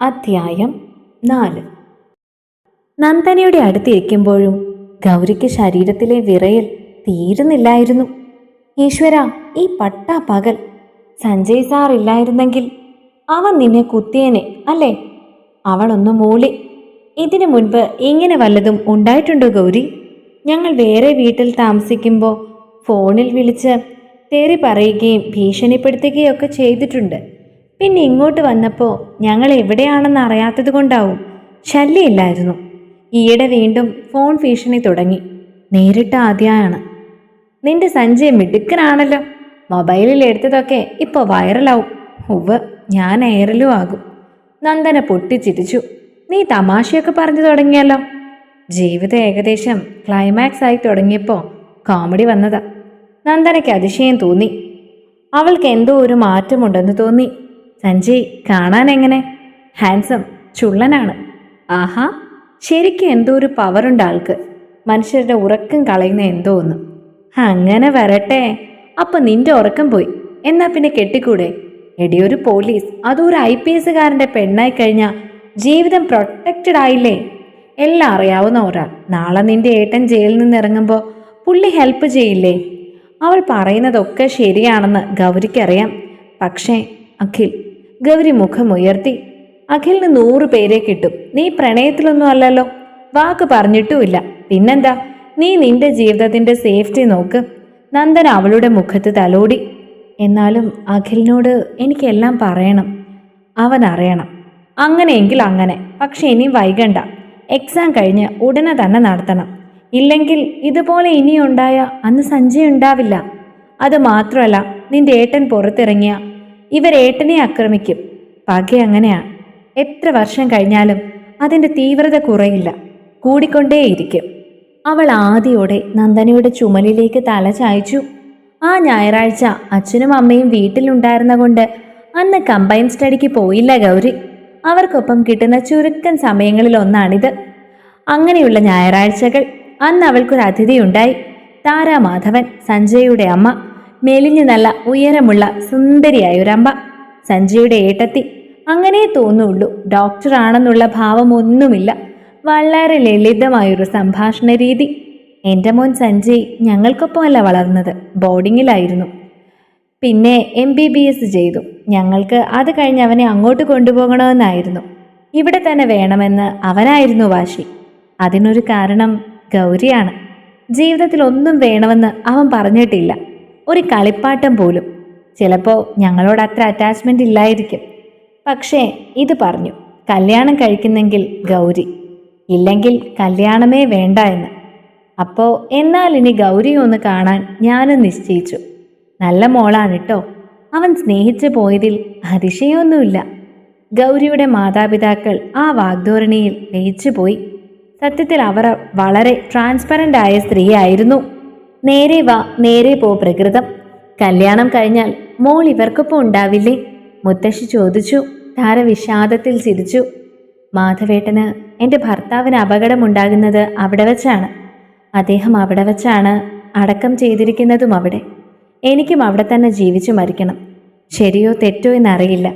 അധ്യായം നാല്. നന്ദനയുടെ അടുത്തിരിക്കുമ്പോഴും ഗൗരിക്ക് ശരീരത്തിലെ വിറയൽ തീരുന്നില്ലായിരുന്നു. ഈശ്വര ഈ പട്ടാ പകൽ. സഞ്ജയ് സാർ ഇല്ലായിരുന്നെങ്കിൽ അവൻ നിന്നെ കുത്തിയേനെ അല്ലേ? അവളൊന്ന് മൂളി. ഇതിനു മുൻപ് ഇങ്ങനെ വല്ലതും ഉണ്ടായിട്ടുണ്ടോ ഗൗരി? ഞങ്ങൾ വേറെ വീട്ടിൽ താമസിക്കുമ്പോൾ ഫോണിൽ വിളിച്ച് തെറി പറയുകയും ഭീഷണിപ്പെടുത്തുകയും ഒക്കെ ചെയ്തിട്ടുണ്ട്. പിന്നെ ഇങ്ങോട്ട് വന്നപ്പോൾ ഞങ്ങൾ എവിടെയാണെന്ന് അറിയാത്തത് കൊണ്ടാവും ശല്യമില്ലായിരുന്നു ഈയിടെ വീണ്ടും ഫോൺ ഭീഷണി തുടങ്ങി. നേരിട്ട് ആദ്യമാണ് നിന്റെ സഞ്ജയ് മിടുക്കനാണല്ലോ. മൊബൈലിൽ എടുത്തതൊക്കെ ഇപ്പോൾ വൈറലാവും. ഉവ്വ് ഞാൻ എയറിലും ആകും. നന്ദന പൊട്ടിച്ചിരിച്ചു. നീ തമാശയൊക്കെ പറഞ്ഞു തുടങ്ങിയല്ലോ. ജീവിതം ഏകദേശം ക്ലൈമാക്സ് ആയി തുടങ്ങിയപ്പോൾ കോമഡി വന്നതാ. നന്ദനയ്ക്ക് അതിശയം തോന്നി. അവൾക്ക് എന്തോ ഒരു മാറ്റമുണ്ടെന്ന് തോന്നി. സഞ്ജയ് കാണാൻ എങ്ങനെ? ഹാൻസം ചുള്ളനാണ്. ആഹാ ശരിക്കും എന്തോ ഒരു പവറുണ്ട് ആൾക്ക്. മനുഷ്യരുടെ ഉറക്കം കളയുന്ന എന്തോ ഒന്ന്. അങ്ങനെ വരട്ടെ. അപ്പൊ നിന്റെ ഉറക്കം പോയി. എന്നാ പിന്നെ കെട്ടിക്കൂടെ? എടിയൊരു പോലീസ്. അതോ ഒരു ഐ പി എസുകാരന്റെ പെണ്ണായി കഴിഞ്ഞാൽ ജീവിതം പ്രൊട്ടക്റ്റഡ് ആയില്ലേ? എല്ലാം അറിയാവുന്ന ഒരാൾ. നാളെ നിന്റെ ഏട്ടൻ ജയിലിൽ നിന്ന് ഇറങ്ങുമ്പോൾ പുള്ളി ഹെൽപ്പ് ചെയ്യില്ലേ? അവൾ പറയുന്നതൊക്കെ ശരിയാണെന്ന് ഗൗരിക്കറിയാം. പക്ഷേ അഖിൽ ഗൗരി മുഖമുയർത്തി അഖിലിന് നൂറ് പേരെ കിട്ടും. നീ പ്രണയത്തിലൊന്നും അല്ലല്ലോ. വാക്ക് പറഞ്ഞിട്ടുമില്ല. പിന്നെന്താ? നീ നിന്റെ ജീവിതത്തിന്റെ സേഫ്റ്റി നോക്ക്. നന്ദൻ അവളുടെ മുഖത്ത് തലോടി. എന്നാലും അഖിലിനോട് എനിക്കെല്ലാം പറയണം. അവൻ അറിയണം. അങ്ങനെയെങ്കിൽ അങ്ങനെ. പക്ഷെ ഇനി വൈകണ്ട. എക്സാം കഴിഞ്ഞ് ഉടനെ തന്നെ നടത്തണം. ഇല്ലെങ്കിൽ ഇതുപോലെ ഇനിയുണ്ടായ അന്ന് സഞ്ജയ് ഉണ്ടാവില്ല. അത് മാത്രമല്ല നിന്റെ ഏട്ടൻ പുറത്തിറങ്ങിയ ഇവരേട്ടനെ ആക്രമിക്കും. പക അങ്ങനെയാ. എത്ര വർഷം കഴിഞ്ഞാലും അതിന്റെ തീവ്രത കുറയില്ല. കൂടിക്കൊണ്ടേയിരിക്കും. അവൾ ആദിയോടെ നന്ദനയുടെ ചുമലിലേക്ക് തല ചായച്ചു. ആ ഞായറാഴ്ച അച്ഛനും അമ്മയും വീട്ടിലുണ്ടായിരുന്ന കൊണ്ട് അന്ന് കമ്പൈൻ സ്റ്റഡിക്ക് പോയില്ല ഗൗരി. അവർക്കൊപ്പം കിട്ടുന്ന ചുരുക്കം സമയങ്ങളിൽ ഒന്നാണിത്. അങ്ങനെയുള്ള ഞായറാഴ്ചകൾ അന്ന് അവൾക്കൊരു അതിഥിയുണ്ടായി താരാമാധവൻ സഞ്ജയുടെ അമ്മ മെലിഞ്ഞു നല്ല ഉയരമുള്ള സുന്ദരിയായ ഒരമ്മ സഞ്ജയുടെ ഏട്ടത്തി. അങ്ങനെ തോന്നുള്ളൂ ഡോക്ടറാണെന്നുള്ള ഭാവമൊന്നുമില്ല. വളരെ ലളിതമായൊരു സംഭാഷണ രീതി എന്റെ മോൻ സഞ്ജയ് ഞങ്ങൾക്കൊപ്പമല്ല വളർന്നത്. ബോർഡിങ്ങിലായിരുന്നു. പിന്നെ എം ബി ബി എസ് ചെയ്തു. ഞങ്ങൾക്ക് അത് കഴിഞ്ഞ് അവനെ അങ്ങോട്ട് കൊണ്ടുപോകണമെന്നായിരുന്നു. ഇവിടെ തന്നെ വേണമെന്ന് അവനായിരുന്നു വാശി. അതിനൊരു കാരണം ഗൗരിയാണ്. ജീവിതത്തിൽ ഒന്നും വേണമെന്ന് അവൻ പറഞ്ഞിട്ടില്ല. ഒരു കളിപ്പാട്ടം പോലും. ചിലപ്പോൾ ഞങ്ങളോട് അത്ര അറ്റാച്ച്മെന്റ് ഇല്ലായിരിക്കും. പക്ഷേ ഇത് പറഞ്ഞു കല്യാണം കഴിക്കുന്നെങ്കിൽ ഗൗരി. ഇല്ലെങ്കിൽ കല്യാണമേ വേണ്ട എന്ന്. അപ്പോൾ എന്നാൽ ഇനി ഗൗരി ഒന്ന് കാണാൻ ഞാനും നിശ്ചയിച്ചു. നല്ല മോളാണ് കേട്ടോ അവൻ സ്നേഹിച്ചു പോയതിൽ അതിശയമൊന്നുമില്ല ഗൗരിയുടെ മാതാപിതാക്കൾ ആ വാഗ്ദോരണിയിൽ ലയിച്ചുപോയി. സത്യത്തിൽ അവർ വളരെ ട്രാൻസ്പെറന്റ് ആയ സ്ത്രീയായിരുന്നു. നേരെ വാ നേരെ പോ പ്രകൃതം. കല്യാണം കഴിഞ്ഞാൽ മോൾ ഇവർക്കൊപ്പം ഉണ്ടാവില്ലേ? മുത്തശ്ശി ചോദിച്ചു താര വിഷാദത്തിൽ ചിരിച്ചു. മാധവേട്ടന് എന്റെ ഭർത്താവിന് അപകടമുണ്ടാകുന്നത് അവിടെ വച്ചാണ്. അദ്ദേഹം അവിടെ വച്ചാണ് അടക്കം ചെയ്തിരിക്കുന്നതും അവിടെ. എനിക്കും അവിടെ തന്നെ ജീവിച്ചു മരിക്കണം. ശരിയോ തെറ്റോ എന്നറിയില്ല.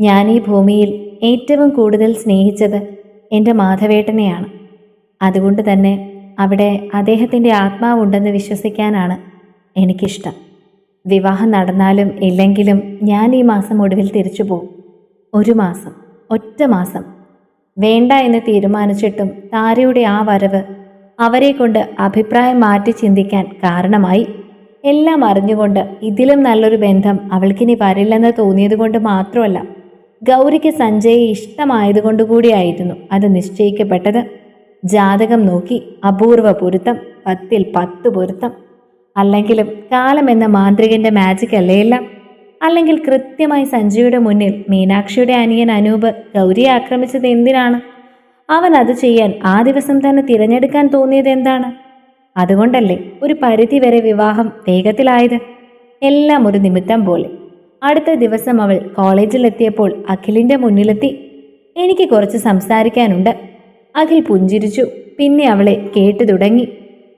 ഞാൻ ഈ ഭൂമിയിൽ ഏറ്റവും കൂടുതൽ സ്നേഹിച്ചത് എന്റെ മാധവേട്ടനെയാണ്. അതുകൊണ്ട് തന്നെ അവിടെ അദ്ദേഹത്തിന്റെ ആത്മാവുണ്ടെന്ന് വിശ്വസിക്കാനാണ് എനിക്കിഷ്ടം. വിവാഹം നടന്നാലും ഇല്ലെങ്കിലും ഞാൻ ഈ മാസം ഒടുവിൽ തിരിച്ചു പോകും. ഒരു മാസം ഒറ്റ മാസം. വേണ്ട എന്ന് തീരുമാനിച്ചിട്ടും താരയുടെ ആ വരവ് അവരെ കൊണ്ട് അഭിപ്രായം മാറ്റി ചിന്തിക്കാൻ കാരണമായി. എല്ലാം അറിഞ്ഞുകൊണ്ട് ഇതിലും നല്ലൊരു ബന്ധം അവൾക്കിനി വരില്ലെന്ന് തോന്നിയതുകൊണ്ട് മാത്രമല്ല ഗൗരിക്ക് സഞ്ജയെ ഇഷ്ടമായതുകൊണ്ടുകൂടിയായിരുന്നു അത് നിശ്ചയിക്കപ്പെട്ടത്. ജാതകം നോക്കി അപൂർവ പൊരുത്തം പത്തിൽ പത്ത് പൊരുത്തം. അല്ലെങ്കിലും കാലം എന്ന മാന്ത്രികന്റെ മാജിക് അല്ലേയെല്ലാം അല്ലെങ്കിൽ കൃത്യമായി സഞ്ജയുടെ മുന്നിൽ മീനാക്ഷിയുടെ അനിയൻ അനൂപ് ഗൗരിയെ ആക്രമിച്ചത് എന്തിനാണ്? അവൻ അത് ചെയ്യാൻ ആ ദിവസം തന്നെ തിരഞ്ഞെടുക്കാൻ തോന്നിയത് എന്താണ്? അതുകൊണ്ടല്ലേ ഒരു പരിധിവരെ വിവാഹം വേഗത്തിലായത്? എല്ലാം ഒരു നിമിത്തം പോലെ. അടുത്ത ദിവസം അവൾ കോളേജിലെത്തിയപ്പോൾ അഖിലിന്റെ മുന്നിലെത്തി. എനിക്ക് കുറച്ച് സംസാരിക്കാനുണ്ട്. അഖിൽ പുഞ്ചിരിച്ചു. പിന്നെ അവളെ കേട്ടു തുടങ്ങി.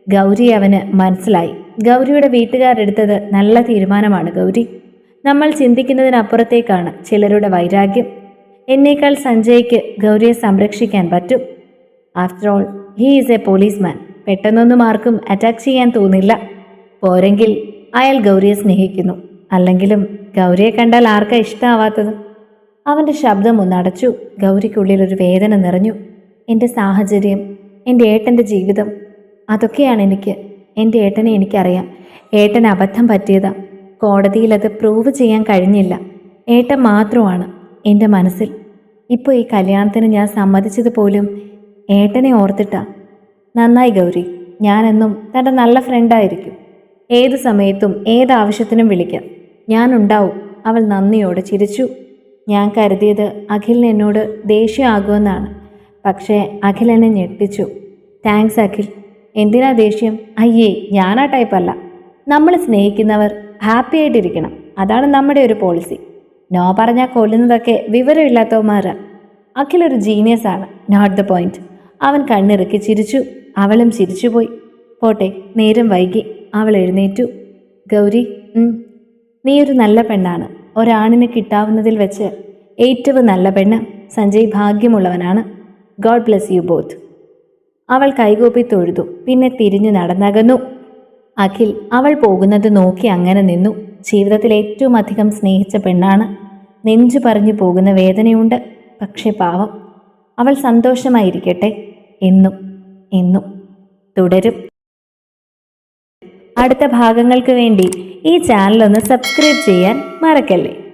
ഗൗരി അവന് മനസ്സിലായി. ഗൗരിയുടെ വീട്ടുകാരെടുത്തത് നല്ല തീരുമാനമാണ് ഗൗരി. നമ്മൾ ചിന്തിക്കുന്നതിനപ്പുറത്തേക്കാണ് ചിലരുടെ വൈരാഗ്യം. എന്നേക്കാൾ സഞ്ജയ്ക്ക് ഗൗരിയെ സംരക്ഷിക്കാൻ പറ്റും. After all he is a policeman പെട്ടെന്നൊന്നും ആർക്കും അറ്റാക്ക് ചെയ്യാൻ തോന്നില്ല. പോരെങ്കിൽ അയാൾ ഗൗരിയെ സ്നേഹിക്കുന്നു. അല്ലെങ്കിലും ഗൗരിയെ കണ്ടാൽ ആർക്കാ ഇഷ്ടമാവാത്തത് അവന്റെ ശബ്ദം ഒന്നടച്ചു ഗൗരിക്കുള്ളിൽ ഒരു വേദന നിറഞ്ഞു. എന്റെ സാഹചര്യം എന്റെ ഏട്ടന്റെ ജീവിതം അതൊക്കെയാണ് എനിക്ക് എന്റെ ഏട്ടനെ എനിക്കറിയാം. ഏട്ടൻ അബദ്ധം പറ്റിയതാ. കോടതിയിൽ അത് പ്രൂവ് ചെയ്യാൻ കഴിഞ്ഞില്ല. ഏട്ടൻ മാത്രമാണ് എന്റെ മനസ്സിൽ. ഇപ്പോൾ ഈ കല്യാണത്തിന് ഞാൻ സമ്മതിച്ചത് പോലും ഏട്ടനെ ഓർത്തിട്ടാ. നന്നായി ഗൗരി ഞാനെന്നും തന്റെ നല്ല ഫ്രണ്ടായിരിക്കും ഏത് സമയത്തും ഏതാവശ്യത്തിനും വിളിക്കാം. ഞാനുണ്ടാവും. അവൾ നന്ദിയോടെ ചിരിച്ചു. ഞാൻ കരുതിയത് അഖിലിന് എന്നോട് ദേഷ്യമാകുമെന്നാണ് പക്ഷേ അഖിൽ എന്നെ ഞെട്ടിച്ചു. താങ്ക്സ് അഖിൽ. എന്തിനാ ദേഷ്യം? അയ്യേ ഞാനാ ടൈപ്പ് അല്ല. നമ്മൾ സ്നേഹിക്കുന്നവർ ഹാപ്പി ആയിട്ടിരിക്കണം. അതാണ് നമ്മുടെ ഒരു പോളിസി നോ പറഞ്ഞാൽ കൊല്ലുന്നതൊക്കെ വിവരമില്ലാത്തവന്മാരാ. അഖിൽ ഒരു ജീനിയസ് ആണ്. നോട്ട് ദ പോയിന്റ് അവൻ കണ്ണിറുക്കി ചിരിച്ചു. അവളും ചിരിച്ചുപോയി. പോട്ടെ നേരം വൈകി. അവൾ എഴുന്നേറ്റു. ഗൗരി നീ ഒരു നല്ല പെണ്ണാണ്. ഒരാണിന് കിട്ടാവുന്നതിൽ വെച്ച് ഏറ്റവും നല്ല പെണ്ണ് സഞ്ജയ് ഭാഗ്യമുള്ളവനാണ്. ഗോഡ് ബ്ലെസ് യു ബോത്ത് അവൾ കൈകൂപ്പി തൊഴുതു പിന്നെ തിരിഞ്ഞു നടന്നകന്നു. അഖിൽ അവൾ പോകുന്നത് നോക്കി അങ്ങനെ നിന്നു. ജീവിതത്തിൽ ഏറ്റവും അധികം സ്നേഹിച്ച പെണ്ണാണ്. നെഞ്ചു പറഞ്ഞു പോകുന്ന വേദനയുണ്ട്. പക്ഷേ പാവം. അവൾ സന്തോഷമായിരിക്കട്ടെ. എന്നും എന്നും തുടരും. അടുത്ത ഭാഗങ്ങൾക്ക് വേണ്ടി ഈ ചാനലൊന്ന് സബ്സ്ക്രൈബ് ചെയ്യാൻ മറക്കല്ലേ?